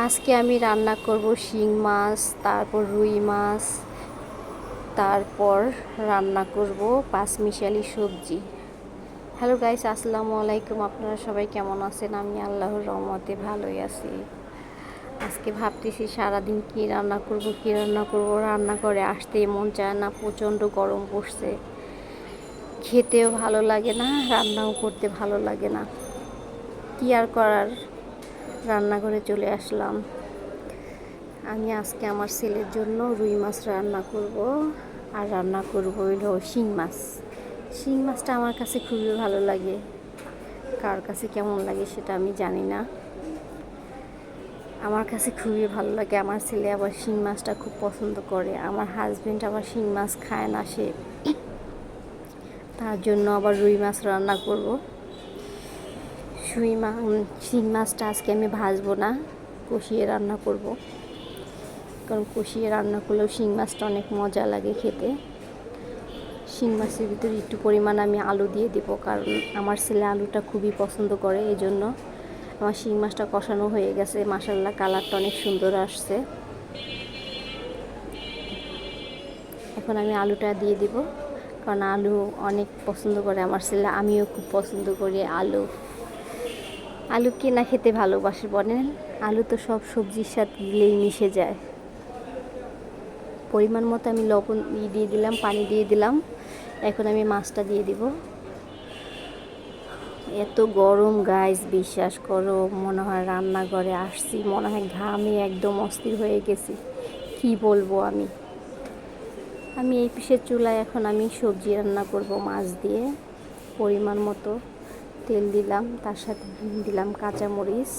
আজকে আমি রান্না করব শিং মাছ, তারপর রুই মাছ, তারপর রান্না করব পাঁচমিশালি সবজি। হ্যালো গাইস আসসালামু আলাইকুম। আপনারা সবাই কেমন আছেন? আমি আল্লাহর রহমতে ভালোই আছি। আজকে ভাবতেছি সারাদিন কি রান্না করব, কি রান্না করব? রান্না করে আসতে মন চায় না, প্রচণ্ড গরম পড়ছে। খেতেও ভালো লাগে না, রান্নাও করতে ভালো লাগে না। কি আর করার? রান্নাঘরে চলে আসলাম। আমি আজকে আমার ছেলের জন্য রুই মাছ রান্না করব আর রান্না করব হইল শিং মাছ। শিং মাছটা আমার কাছে খুবই ভালো লাগে। কার কাছে কেমন লাগে সেটা আমি জানি না। আমার কাছে খুবই ভালো লাগে। আমার ছেলে আবার শিং মাছটা খুব পছন্দ করে। আমার হাজবেন্ড আবার শিং মাছ খায় না সে। তার জন্য আবার রুই মাছ রান্না করব। শুই মা শিং মাছটা আজকে আমি ভাজবো না, কষিয়ে রান্না করব। কারণ কষিয়ে রান্না করলেও শিং মাছটা অনেক মজা লাগে খেতে। শিং মাছের ভিতরে একটু পরিমাণ আমি আলু দিয়ে দেব, কারণ আমার ছেলে আলুটা খুবই পছন্দ করে এই জন্য আমার শিং মাছটা কষানো হয়ে গেছে। মাসাল্লাহ কালারটা অনেক সুন্দর আসছে। এখন আমি আলুটা দিয়ে দিব, কারণ আলু অনেক পছন্দ করে আমার ছেলে, আমিও খুব পছন্দ করি আলু। আলু কে না খেতে ভালোবাসে বলেন? আলু তো সব সবজির সাথে দিলেই মিশে যায়। পরিমাণ মতো আমি লবণ দিয়ে দিলাম, পানি দিয়ে দিলাম। এখন আমি মাছটা দিয়ে দিব। এত গরম গাইস বিশ্বাস করো, মনে হয় রান্নাঘরে আসছি, মনে হয় ঘামে একদম অস্থির হয়ে গেছি। কি বলব আমি? আমি এই পিসের চুলায় এখন আমি সবজি রান্না করব মাছ দিয়ে, পরিমাণ মতো। তেল দিলাম, তার সাথে দিলাম, কাঁচামরিচ।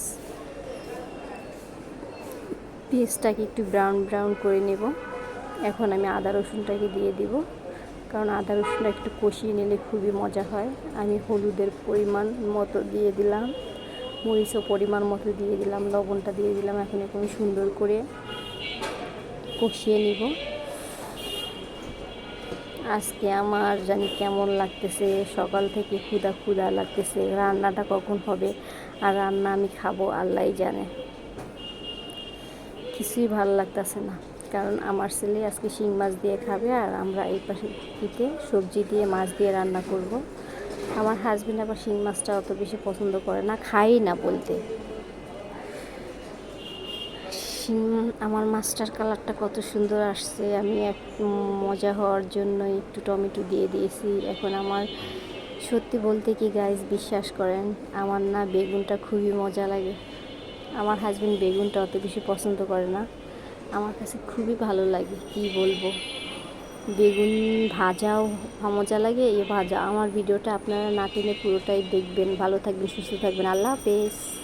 পেঁয়াজটাকে একটু ব্রাউন ব্রাউন করে নেব। এখন আমি আদা রসুনটাকে দিয়ে দিব, কারণ আদা রসুনটা একটু কষিয়ে নিলে খুবই মজা হয়। আমি হলুদের পরিমাণ মতো দিয়ে দিলাম, মরিচও পরিমাণ মতো দিয়ে দিলাম, লবণটা দিয়ে দিলাম। এখন এখন সুন্দর করে কষিয়ে নিব। আজকে আমার জানি কেমন লাগতেছে, সকাল থেকে ক্ষুদা ক্ষুদা লাগতেছে, রান্নাটা কখন হবে আর রান্না আমি খাব আল্লাহ জানে কিছুই ভালো লাগতেছে না, কারণ আমার ছেলে আজকে শিং মাছ দিয়ে খাবে আর আমরা এই পাশে দিতে সবজি দিয়ে মাছ দিয়ে রান্না করব। আমার হাজব্যান্ড আবার শিং মাছটা অত বেশি পছন্দ করে না খাই না বলতে আমার মাছটার কালারটা কত সুন্দর আসছে। আমি এক মজা হওয়ার জন্য একটু টমেটো দিয়ে দিয়েছি। এখন আমার সত্যি বলতে কি গাইজ বিশ্বাস করেন, আমার না বেগুনটা খুবই মজা লাগে। আমার হাজব্যান্ড বেগুনটা অত বেশি পছন্দ করে না। আমার কাছে খুবই ভালো লাগে, কি বলব। বেগুন ভাজাও মজা লাগে এ ভাজা আমার ভিডিওটা আপনারা না টেনে পুরোটাই দেখবেন। ভালো থাকবেন, সুস্থ থাকবেন। আল্লাহ হাফেজ।